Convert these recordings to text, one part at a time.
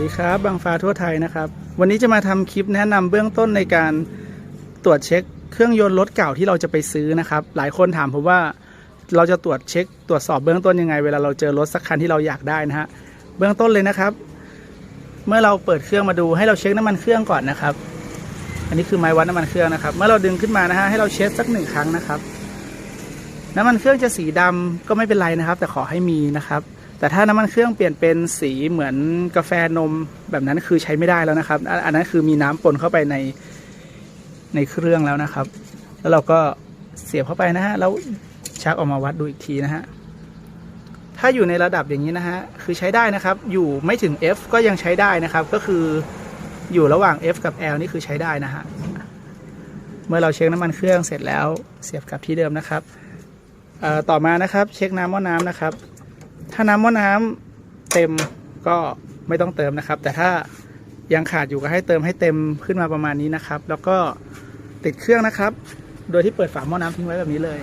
ดีครับบางฟ้าทั่วไทยนะครับ วันนี้จะมาทำคลิปแนะนำเบื้องต้นในการตรวจเช็คเครื่องยนต์รถเก่าที่เราจะไปซื้อนะครับ หลายคนถามผมว่าเราจะตรวจเช็ค ตรวจสอบเบื้องต้นยังไง เวลาเราเจอรถสักคันที่เราอยากได้นะฮะเบื้องต้นเลยนะครับ เมื่อเราเปิดเครื่องมาดูให้เราเช็คน้ำมันเครื่องก่อนนะครับ อันนี้คือไม้วัดน้ำมันเครื่องนะครับ เมื่อเราดึงขึ้นมานะฮะให้เราเช็คสักหนึ่งครั้งนะครับ น้ำมันเครื่องจะสีดำก็ไม่เป็นไรนะครับ แต่ขอให้มีนะครับ แต่ถ้าน้ำมันเครื่องเปลี่ยนเป็นสีเหมือนกาแฟนมแบบนั้นคือใช้ไม่ได้แล้วนะครับ อันนั้นคือมีน้ำปนเข้าไปในในเครื่องแล้วนะครับ แล้วเราก็เสียบเข้าไปนะฮะแล้วชักออกมาวัดดูอีกทีนะฮะถ้าอยู่ในระดับอย่างนี้นะฮะคือใช้ได้นะครับ อยู่ไม่ถึง F ก็ยังใช้ได้นะครับ ก็คืออยู่ระหว่าง F กับ L นี่คือใช้ได้นะฮะเมื่อเราเช็คน้ำมันเครื่องเสร็จแล้วเสียบกลับที่เดิมนะครับต่อมานะครับ เช็คน้ำหม้อน้ำนะครับ ถ้าน้ำหม้อน้ำเต็มก็ไม่ต้องเติมนะครับ แต่ถ้ายังขาดอยู่ก็ให้เติมให้เต็มขึ้นมาประมาณนี้นะครับ แล้วก็ติดเครื่องนะครับ โดยที่เปิดฝาหม้อน้ำทิ้งไว้แบบนี้เลย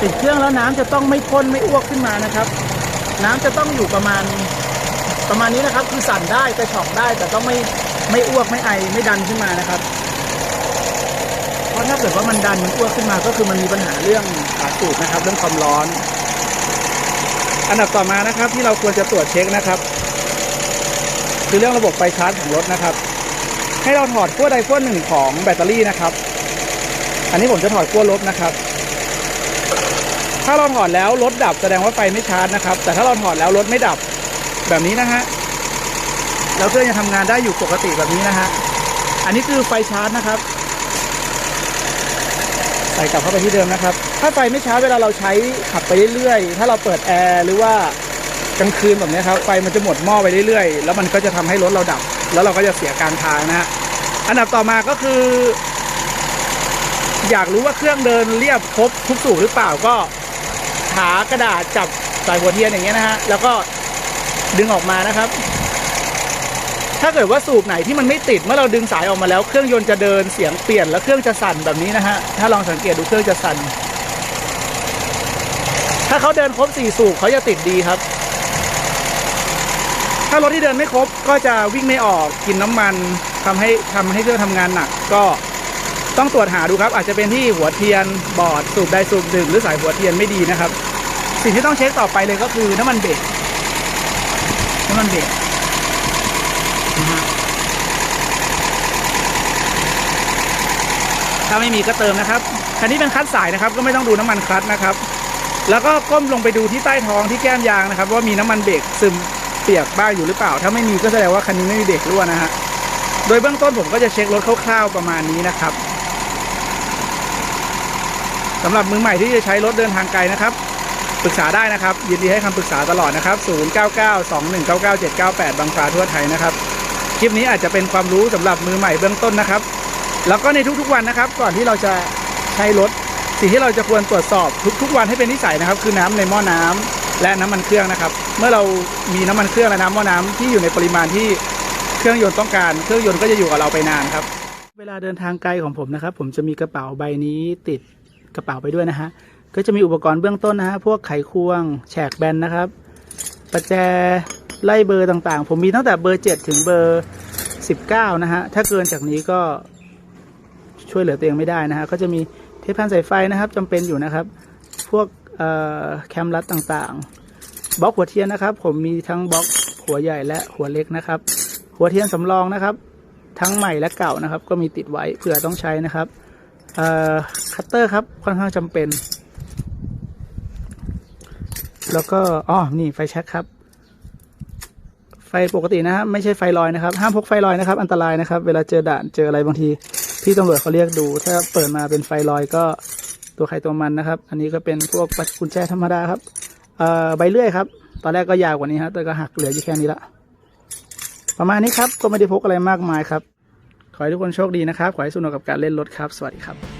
ติดเครื่องแล้วน้ำจะต้องไม่ข้นไม่อ้วกขึ้นมานะครับ น้ำจะต้องอยู่ประมาณประมาณนี้นะครับ คือสั่นได้กระชอกได้แต่ต้องไม่ไม่อ้วกไม่ไอไม่ดันขึ้นมานะครับ ราะถ้าเกิดว่ามันดันมันอ้วกขึ้นมาก็คือมันมีปัญหาเรื่องขาสูบนะครับ เรื่องความร้อน อันดับต่อมานะครับ ที่เราควรจะตรวจเช็คนะครับ คือเรื่องระบบไฟชาร์จของรถนะครับ ให้เราถอดขั้วใดขั้วหนึ่งของแบตเตอรี่นะครับ อันนี้ผมจะถอดขั้วลบนะครับ ถ้าเราถอดแล้วรถดับแสดงว่าไฟไม่ชาร์จนะครับ แต่ถ้าเราถอดแล้วรถไม่ดับแบบนี้นะฮะแล้วเครื่องยังทำงานได้อยู่ปกติแบบนี้นะฮะอันนี้คือไฟชาร์จนะครับ ส่กลับเข้าไปที่เดิมนะครับ ถ้าไฟไม่ช้าเวลาเราใช้ขับไปเรื่อยๆ ถ้าเราเปิดแอร์หรือว่ากลางคืนแบบนี้ครับ ไฟมันจะหมดหม้อไปเรื่อยๆ แล้วมันก็จะทำให้รถเราดับ แล้วเราก็จะเสียกลางทางนะฮะ อันดับต่อมาก็คือ อยากรู้ว่าเครื่องเดินเรียบครบทุกสูบหรือเปล่าก็หากระดาษจับสายหัวเทียนอย่างเงี้ยนะฮะ แล้วก็ดึงออกมานะครับ ถ้าเกิดว่าสูบไหนที่มันไม่ติดเมื่อเราดึงสายออกมาแล้วเครื่องยนต์จะเดินเสียงเปลี่ยนแล้วเครื่องจะสั่นแบบนี้นะฮะถ้าลองสังเกตดูเครื่องจะสั่นถ้าเขาเดินครบสี่สูบเขาจะติดดีครับ ถ้ารถที่เดินไม่ครบก็จะวิ่งไม่ออกกินน้ำมันทำให้ทำให้เครื่องทำงานหนักก็ต้องตรวจหาดูครับ อาจจะเป็นที่หัวเทียนบอร์ดสูบใดสูบหนึ่งหรือสายหัวเทียนไม่ดีนะครับ สิ่งที่ต้องเช็คต่อไปเลยก็คือน้ำมันเบรกน้ำมันเบรก ถ้าไม่มีก็เติมนะครับคันนี้เป็นคลัตช์สายนะครับก็ไม่ต้องดูน้ำมันคลัตนะครับ แล้วก็ก้มลงไปดูที่ใต้ท้องที่แก้มยางนะครับ ว่ามีน้ำมันเบรกซึมเปียกบ้างอยู่หรือเปล่า ถ้าไม่มีก็แสดงว่าคันนี้ไม่มีเบรกรั่วนะฮะโดยเบื้องต้นผมก็จะเช็ครถคร่าวๆประมาณนี้นะครับสำหรับมือใหม่ที่จะใช้รถเดินทางไกลนะครับปรึกษาได้นะครับ ยินดีให้คำปรึกษาตลอดนะครับ 0992199798 บางฟ้าทั่วไทยนะครับ คลิปนี้อาจจะเป็นความรู้สำหรับมือใหม่เบื้องต้นนะครับ แล้วก็ในทุกๆวันนะครับ ก่อนที่เราจะใช้รถสิ่งที่เราจะควรตรวจสอบทุกๆวันให้เป็นนิสัยนะครับ คือน้ำในหม้อน้ำและน้ำมันเครื่องนะครับ เมื่อเรามีน้ำมันเครื่องและน้ำหม้อน้ำที่อยู่ในปริมาณที่เครื่องยนต์ต้องการ เครื่องยนต์ก็จะอยู่กับเราไปนานครับ เวลาเดินทางไกลของผมนะครับ ผมจะมีกระเป๋าใบนี้ติดกระเป๋าไปด้วยนะฮะก็จะมีอุปกรณ์เบื้องต้นนะฮะพวกไขควง แฉกแบนนะครับประแจไล่เบอร์ต่างๆ ผมมีตั้งแต่เบอร์ 7 ถึงเบอร์ 19 นะฮะถ้าเกินจากนี้ก็ ช่วยเหลือตัวเองไม่ได้นะฮะก็จะมีเทปพันสายไฟนะครับจำเป็นอยู่นะครับ พวกแคมรัดต่างๆบล็อกหัวเทียนนะครับ ผมมีทั้งบล็อกหัวใหญ่และหัวเล็กนะครับ หัวเทียนสำรองนะครับ ทั้งใหม่และเก่านะครับ ก็มีติดไว้เผื่อต้องใช้นะครับคัตเตอร์ครับค่อนข้างจำเป็น แล้วก็อ๋อนี่ไฟแช็กครับไฟปกตินะฮะไม่ใช่ไฟลอยนะครับ ห้ามพกไฟลอยนะครับ อันตรายนะครับ เวลาเจอด่านเจออะไรบางที พี่ตำรวจเขาเรียกดู ถ้าเปิดมาเป็นไฟลอยก็ตัวใครตัวมันนะครับ อันนี้ก็เป็นพวกปัดกุญแจธรรมดาครับเอ่อใบเลื่อยครับ ตอนแรกก็ยาวกว่านี้ฮะแต่ก็หักเหลืออยู่แค่นี้ละ ประมาณนี้ครับ ก็ไม่ได้พกอะไรมากมายครับ ขอให้ทุกคนโชคดีนะครับ ขอให้สนุกกับการเล่นรถครับ สวัสดีครับ